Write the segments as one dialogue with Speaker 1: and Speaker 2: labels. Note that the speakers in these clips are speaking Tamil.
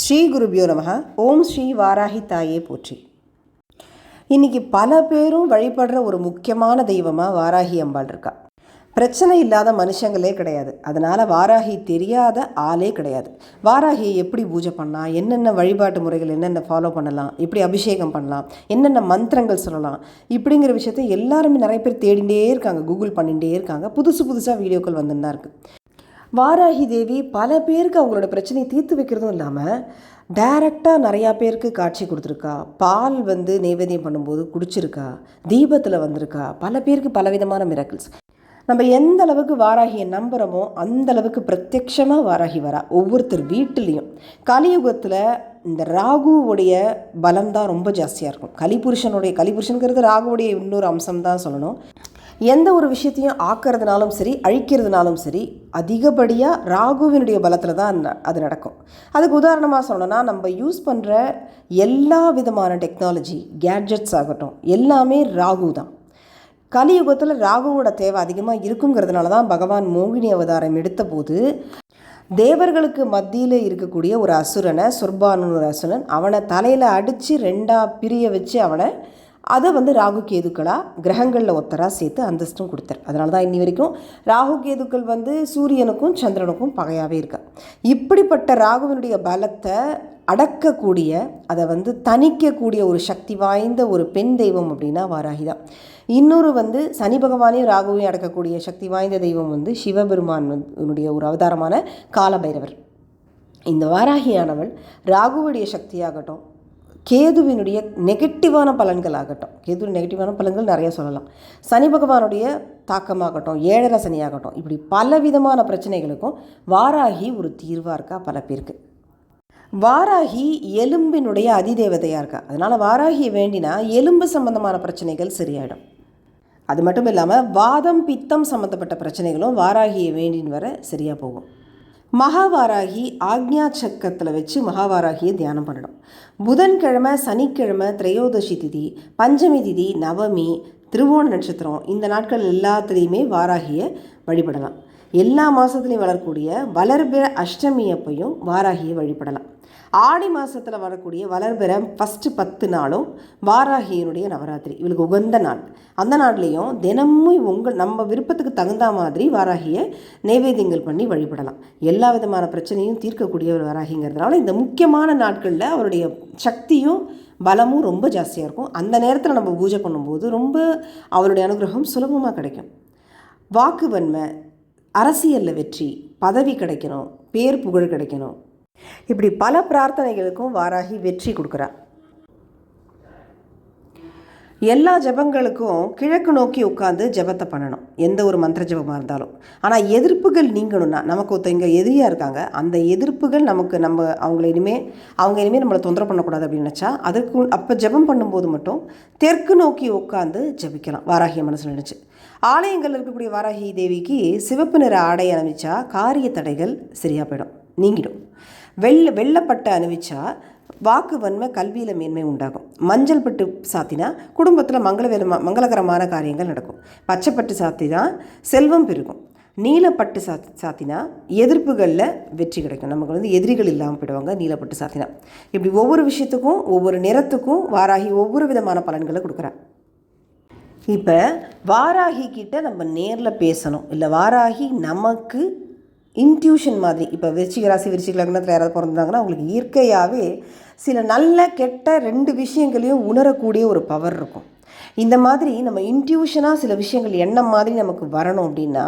Speaker 1: ஸ்ரீ குருபியோ நமக. ஓம் ஸ்ரீ வாராகி தாயே போற்றி. இன்னைக்கு பல பேரும் வழிபடுற ஒரு முக்கியமான தெய்வமாக வாராகி அம்பாள் இருக்கா. பிரச்சனை இல்லாத மனுஷங்களே கிடையாது. அதனால் வாராகி தெரியாத ஆளே கிடையாது. வாராகியை எப்படி பூஜை பண்ணலாம்? என்னென்ன வழிபாட்டு முறைகள் என்னென்ன ஃபாலோ பண்ணலாம்? எப்படி அபிஷேகம் பண்ணலாம்? என்னென்ன மந்திரங்கள் சொல்லலாம்? இப்படிங்கிற விஷயத்தை எல்லாருமே நிறைய பேர் தேடிகிட்டே இருக்காங்க. கூகுள் பண்ணிகிட்டே இருக்காங்க. புதுசு புதுசாக வீடியோக்கள் வந்துன்னு தான் இருக்குது வாராகி தேவி பல பேருக்கு அவங்களோட பிரச்சனையை தீர்த்து வைக்கிறதும் இல்லாமல் டைரக்டாக நிறையா பேருக்கு காட்சி கொடுத்துருக்கா. பால் வந்து நைவேத்தியம் பண்ணும்போது குடிச்சிருக்கா. தீபத்தில் வந்திருக்கா. பல பேருக்கு பலவிதமான மிராக்கிள்ஸ் நம்ம எந்த அளவுக்கு வாராகியை நம்புகிறோமோ அந்த அளவுக்கு பிரத்யக்ஷமாக வாராகி வரா. ஒவ்வொருத்தர் வீட்டிலையும். கலியுகத்தில் இந்த ராகுவுடைய பலம் தான் ரொம்ப ஜாஸ்தியாக இருக்கும். கலிபுருஷனுடைய கலிபுருஷனுங்கிறது ராகுவுடைய இன்னொரு அம்சம் தான் சொல்லணும். எந்த ஒரு விஷயத்தையும் ஆக்கிறதுனாலும் சரி அழிக்கிறதுனாலும் சரி அதிகப்படியாக ராகுவினுடைய பலத்தில் தான் ந- அது நடக்கும். அதுக்கு உதாரணமாக சொல்லணும்னா நம்ம யூஸ் பண்ணுற எல்லா விதமான டெக்னாலஜி கேட்ஜெட்ஸ் ஆகட்டும் எல்லாமே ராகு தான். கலியுகத்தில் ராகுவோட தேவை அதிகமாக இருக்குங்கிறதுனால தான் பகவான் மோகினி அவதாரம் எடுத்தபோது தேவர்களுக்கு மத்தியில் இருக்கக்கூடிய ஒரு அசுரனை சொர்பானு ஒரு அசுரன் அவனை தலையில் அடித்து ரெண்டாக பிரிய வச்சு அவனை அதை வந்து ராகு கேதுக்களாக கிரகங்களில் ஒத்தராக சேர்த்து அந்தஸ்தும் கொடுத்தார். அதனால தான் இன்னி வரைக்கும் ராகு கேதுக்கள் வந்து சூரியனுக்கும் சந்திரனுக்கும் பகையாகவே இருக்கா. இப்படிப்பட்ட ராகுவினுடைய பலத்தை அடக்கக்கூடிய அதை வந்து தணிக்கக்கூடிய ஒரு சக்தி வாய்ந்த ஒரு பெண் தெய்வம் அப்படின்னா வாராகி தான் இன்னொரு வந்து சனி பகவானையும் ராகுவையும் அடக்கக்கூடிய சக்தி வாய்ந்த தெய்வம் வந்து சிவபெருமான் வந்து ஒரு அவதாரமான காலபைரவர். இந்த வாராகியானவள் ராகுவுடைய சக்தியாகட்டும் கேதுவினுடைய நெகட்டிவான பலன்கள் ஆகட்டும் கேது நெகட்டிவான பலன்கள் நிறைய சொல்லலாம். சனி பகவானுடைய தாக்கமாகட்டும் ஏழரை சனியாகட்டும் இப்படி பல விதமான பிரச்சனைகளுக்கும் வாராகி ஒரு தீர்வாக இருக்கா பல பேருக்கு. வாராகி எலும்பினுடைய அதிதேவதையாக இருக்கா? அதனால் வாராகியை வேண்டினா எலும்பு சம்பந்தமான பிரச்சனைகள் சரியாயிடும். அது மட்டும் இல்லாமல் வாதம் பித்தம் சம்மந்தப்பட்ட பிரச்சனைகளும் வாராகியை வேண்டின்னு வர சரியாக போகும். மகாவாராகி ஆக்ஞா சக்கரத்தில் வச்சு மகாவாராகியை தியானம் பண்ணணும். புதன்கிழமை சனிக்கிழமை திரையோதசி திதி பஞ்சமி திதி நவமி திருவோண நட்சத்திரம் இந்த நாட்கள் எல்லாத்துலேயுமே வாராகியை வழிபடலாம். எல்லா மாதத்துலேயும் வளரக்கூடிய வளர்பிற அஷ்டமி அப்பையும் வாராகியை வழிபடலாம். ஆடி மாதத்தில் வரக்கூடிய வளர்பிற ஃபஸ்ட்டு பத்து நாளும் வாராகியினுடைய நவராத்திரி. இவளுக்கு உகந்த நாள். அந்த நாள்லேயும் தினமும் உங்கள் நம்ம விருப்பத்துக்கு தகுந்த மாதிரி வாராகியை நைவேத்தியங்கள் பண்ணி வழிபடலாம். எல்லா விதமான பிரச்சனையும் தீர்க்கக்கூடிய ஒரு வாராகிங்கிறதுனால இந்த முக்கியமான நாட்களில் அவருடைய சக்தியும் பலமும் ரொம்ப ஜாஸ்தியாக இருக்கும். அந்த நேரத்தில் நம்ம பூஜை பண்ணும்போது ரொம்ப அவருடைய அனுகிரகம் சுலபமாக கிடைக்கும். வாக்கு வன்மை அரசியலில் வெற்றி பதவி கிடைக்கணும் பேர் புகழ் கிடைக்கணும் இப்படி பல பிரார்த்தனைகளுக்கும் வாராகி வெற்றி கொடுக்குறா எல்லா ஜபங்களுக்கும் கிழக்கு நோக்கி உட்காந்து ஜபத்தை பண்ணணும். எந்த ஒரு மந்திர ஜபமாக இருந்தாலும். ஆனால் எதிர்ப்புகள் நீங்கணும்னா நமக்கு ஒருத்தவங்க எதிரியாக இருக்காங்க. அந்த எதிர்ப்புகள் நமக்கு நம்ம அவங்கள இனிமேல் அவங்க இனிமேல் நம்மளை தொந்தரவு பண்ணக்கூடாது அப்படின்னு நினச்சா அதுக்கு அப்போ ஜெபம் பண்ணும்போது மட்டும் தெற்கு நோக்கி உட்காந்து ஜபிக்கலாம். வாராகிய மனசில் நினச்சி. ஆலயங்கள் இருக்கக்கூடிய வாராகி தேவிக்கு சிவப்பு நிற ஆடை அணிவிச்சா காரிய தடைகள் சரியாக போயிடும். நீங்கிடும். வெள்ளை வெள்ளப்பட்டை அணிவிச்சா வாக்கு வன்மை கல்வியில் மேன்மை உண்டாகும். மஞ்சள் பட்டு சாத்தினா குடும்பத்தில் மங்கள மங்களகரமான காரியங்கள் நடக்கும். பச்சைப்பட்டு சாத்தினா செல்வம் பெருகும். நீலப்பட்டு சாத் சாத்தினா எதிர்ப்புகளில் வெற்றி கிடைக்கும். நமக்கு வந்து எதிரிகள் இல்லாமல் போயிடுவாங்க நீலப்பட்டு சாத்தினா. இப்படி ஒவ்வொரு விஷயத்துக்கும் ஒவ்வொரு நிறத்துக்கும் வாராகி ஒவ்வொரு விதமான பலன்களை கொடுக்குறான் இப்போ வாராகி கிட்ட நம்ம நேரில் பேசணும். இல்லை வாராகி நமக்கு இன்ட்யூஷன் மாதிரி. இப்போ விருச்சிக ராசி விருச்சிக லக்னத்தில் யாராவது பிறந்தாங்கன்னா அவங்களுக்கு இயற்கையாகவே சில நல்ல கெட்ட ரெண்டு விஷயங்களையும் உணரக்கூடிய ஒரு பவர் இருக்கும். இந்த மாதிரி நம்ம இன்ட்யூஷனாக சில விஷயங்கள் என்ன மாதிரி நமக்கு வரணும் அப்படின்னா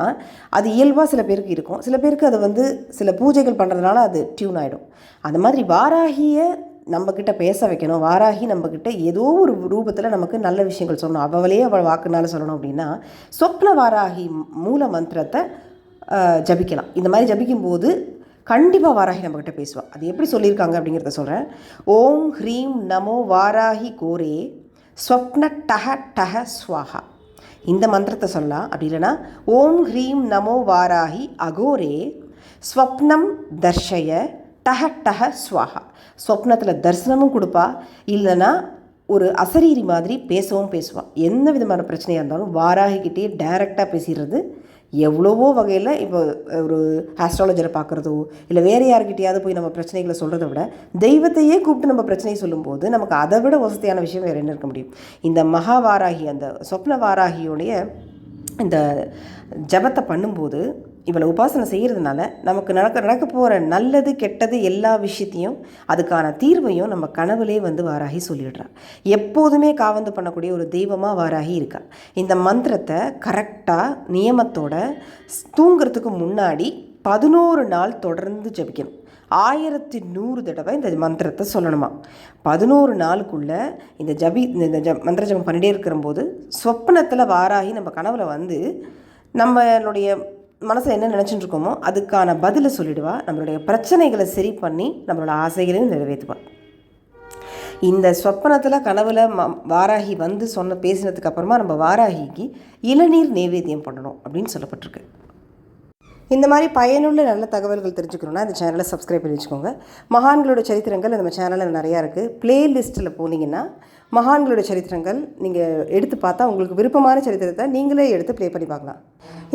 Speaker 1: அது இயல்பாக சில பேருக்கு இருக்கும். சில பேருக்கு அது வந்து சில பூஜைகள் பண்ணுறதுனால அது டியூன் ஆகிடும் அந்த மாதிரி வாராகியை நம்மக்கிட்ட பேச வைக்கணும். வாராகி நம்மக்கிட்ட ஏதோ ஒரு ரூபத்தில் நமக்கு நல்ல விஷயங்கள் சொல்லணும். அவளே அவள் வாக்குனால சொல்லணும் அப்படின்னா சொப்ன வாராகி மூல மந்திரத்தை ஜபிக்கலாம். இந்த மாதிரி ஜபிக்கும்போது கண்டிப்பாக வாராகி நம்மக்கிட்ட பேசுவாள் அது எப்படி சொல்லியிருக்காங்க அப்படிங்கிறத சொல்கிறேன் ஓம் ஹ்ரீம் நமோ வாராகி கோரே ஸ்வப்ன டஹ டஹ ஸ்வாஹா. இந்த மந்திரத்தை சொல்லலாம் அப்படி இல்லைன்னா ஓம் ஹ்ரீம் நமோ வாராகி அகோரே ஸ்வப்னம் தர்ஷய டஹ டஹ ஸ்வாஹா. ஸ்வப்னத்தில் தரிசனமும் கொடுப்பா. இல்லைன்னா ஒரு அசரீரி மாதிரி பேசவும் பேசுவாள் எந்த விதமான பிரச்சனையாக இருந்தாலும் வாராகிக்கிட்டே டைரெக்டாக பேசிடுறது எவ்வளவோ வகையில் இப்போ ஒரு ஆஸ்ட்ராலஜரை பார்க்குறதோ இல்லை வேறு யார்கிட்டயாவது போய் நம்ம பிரச்சனைகளை சொல்கிறத விட தெய்வத்தையே கூப்பிட்டு நம்ம பிரச்சனையை சொல்லும்போது நமக்கு அதை விட வசதியான விஷயம் வேறு என்ன இருக்க முடியும்? இந்த மகாவாராகி அந்த சொப்ன வாராகியோடைய இந்த ஜபத்தை பண்ணும்போது இவளை உபாசனை செய்கிறதுனால நமக்கு நடக்க நடக்க போகிற நல்லது கெட்டது எல்லா விஷயத்தையும் அதுக்கான தீர்வையும் நம்ம கனவுலே வந்து வாராகி சொல்லிடுறா. எப்போதுமே காவந்து பண்ணக்கூடிய ஒரு தெய்வமாக வாராகி இருக்கா. இந்த மந்திரத்தை கரெக்டாக நியமத்தோட ஸ்- தூங்குறதுக்கு முன்னாடி பதினோரு நாள் தொடர்ந்து ஜபிக்கணும். ஆயிரத்தி நூறு தடவை இந்த மந்திரத்தை சொல்லணுமா. பதினோரு நாளுக்குள்ளே இந்த ஜபி இந்த ஜ மந்திர ஜபம் பண்ணிட்டே இருக்கிறம்போது சொப்பனத்தில் வாராகி நம்ம கனவுல வந்து நம்மளுடைய மனசில் என்ன நினச்சிட்டு இருக்கோமோ அதுக்கான பதிலை சொல்லிடுவா. நம்மளுடைய பிரச்சனைகளை சரி பண்ணி நம்மளோட ஆசைகளையும் நிறைவேற்றுவா. இந்த சொப்பனத்தில் கனவில் ம வாராகி வந்து சொன்ன பேசினதுக்கு அப்புறமா நம்ம வாராகிக்கு இளநீர் நைவேத்தியம் பண்ணணும் அப்படின்னு சொல்லப்பட்டிருக்கு. இந்த மாதிரி பயனுள்ள நல்ல தகவல்கள் தெரிஞ்சுக்கணுன்னா இந்த சேனலை சப்ஸ்கிரைப் பண்ணி வச்சுக்கோங்க. மகான்களோட சரித்திரங்கள் நம்ம சேனலில் நிறையா இருக்குது ப்ளேலிஸ்ட்டில் போனீங்கன்னா மகான்களோட சரித்திரங்கள் நீங்கள் எடுத்து பார்த்தா உங்களுக்கு விருப்பமான சரித்திரத்தை நீங்களே எடுத்து ப்ளே பண்ணி பார்க்கலாம்.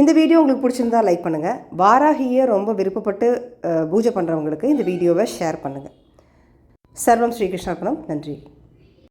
Speaker 1: இந்த வீடியோ உங்களுக்கு பிடிச்சிருந்தா லைக் பண்ணுங்கள் வாராகியை ரொம்ப விருப்பப்பட்டு பூஜை பண்ணுறவங்களுக்கு இந்த வீடியோவை ஷேர் பண்ணுங்கள் சர்வம் ஸ்ரீகிருஷ்ணார்ப்பணம் நன்றி.